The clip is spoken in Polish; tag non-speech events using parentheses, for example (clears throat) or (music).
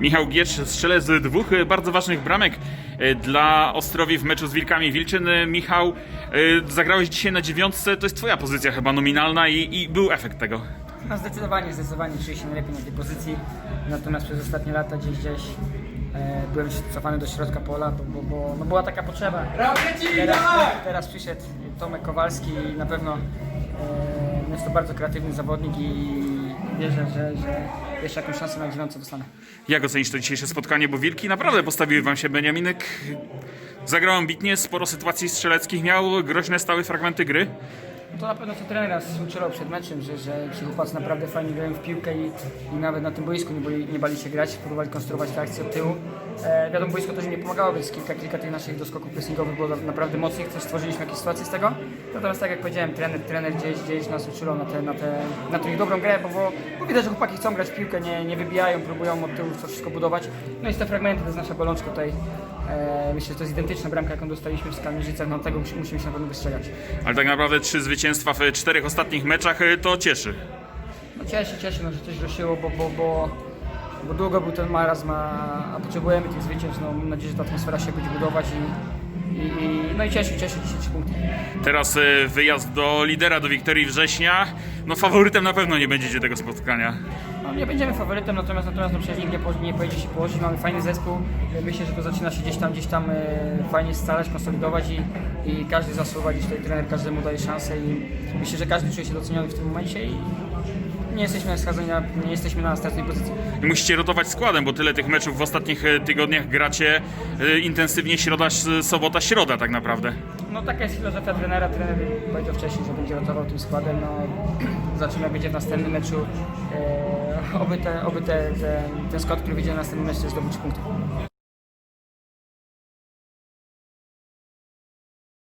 Michał Giecz, strzelec dwóch e, bardzo ważnych bramek e, dla Ostrowi w meczu z Wilkami Wilczyn. E, Michał, zagrałeś dzisiaj na dziewiątce, to jest twoja pozycja chyba nominalna i, i był efekt tego. No zdecydowanie, zdecydowanie czuję się najlepiej na tej pozycji. Natomiast przez ostatnie lata gdzieś gdzieś e, byłem cofany do środka pola, bo, bo, bo no była taka potrzeba. Teraz, teraz przyszedł Tomek Kowalski i na pewno e, jest to bardzo kreatywny zawodnik i wierzę, że, że jeszcze jakąś szansę na dziewiątce dostanę. Jak ocenisz to dzisiejsze spotkanie, bo Wilki naprawdę postawiły wam się Beniaminek. Zagrał ambitnie, sporo sytuacji strzeleckich miał, groźne stały fragmenty gry. To na pewno to trener nas uczył przed meczem, że, że ci chłopacy naprawdę fajnie grają w piłkę i, i nawet na tym boisku nie, boli, nie bali się grać, próbowali konstruować te akcje od tyłu. E, wiadomo, boisko też nie pomagało, więc kilka, kilka tych naszych doskoków pressingowych było naprawdę mocnych, też stworzyliśmy jakieś sytuacje z tego. Natomiast tak jak powiedziałem, trener, trener gdzieś, gdzieś nas uczulał na, te, na, te, na tą ich dobrą grę, bo, bo, bo widać, że chłopaki chcą grać w piłkę, nie, nie wybijają, próbują od tyłu to wszystko budować. No i te fragmenty, to jest nasza bolączka tutaj. E, myślę, że to jest identyczna bramka, jaką dostaliśmy w Skalmierzycach, no tego musimy się na pewno wystrzegać. Ale tak naprawdę trzy zwycięstwa w czterech ostatnich meczach e, to cieszy. No cieszy, cieszy, no, że coś ruszyło, bo, bo, bo, bo długo był ten marazm, a, a potrzebujemy tych zwycięstw. No, mam nadzieję, że ta atmosfera się będzie budować i, i, no i cieszy, cieszy 10 punktów. Teraz e, wyjazd do lidera, do Wiktorii Września. No faworytem na pewno nie będziecie tego spotkania. No, nie będziemy faworytem, natomiast, natomiast no, przecież nikt nie, po, nie pojedzie się położyć. Mamy fajny zespół. Myślę, że to zaczyna się gdzieś tam, gdzieś tam e, fajnie scalać, konsolidować i, i każdy zasuwa, gdzieś tutaj trener każdemu daje szansę i myślę, że każdy czuje się doceniony w tym momencie i nie jesteśmy skazani na, nie jesteśmy na ostatniej pozycji. Musicie rotować składem, bo tyle tych meczów w ostatnich e, tygodniach gracie e, intensywnie środa, sobota, środa tak naprawdę. No taka jest filozofia trenera. Trener powiedział wcześniej, że będzie rotował tym składem. No, (clears throat) zobaczymy jak będzie w następnym meczu. E, oby te, oby te, te, ten skład, który wyjdzie na następnym meczu, zdobyć punktów.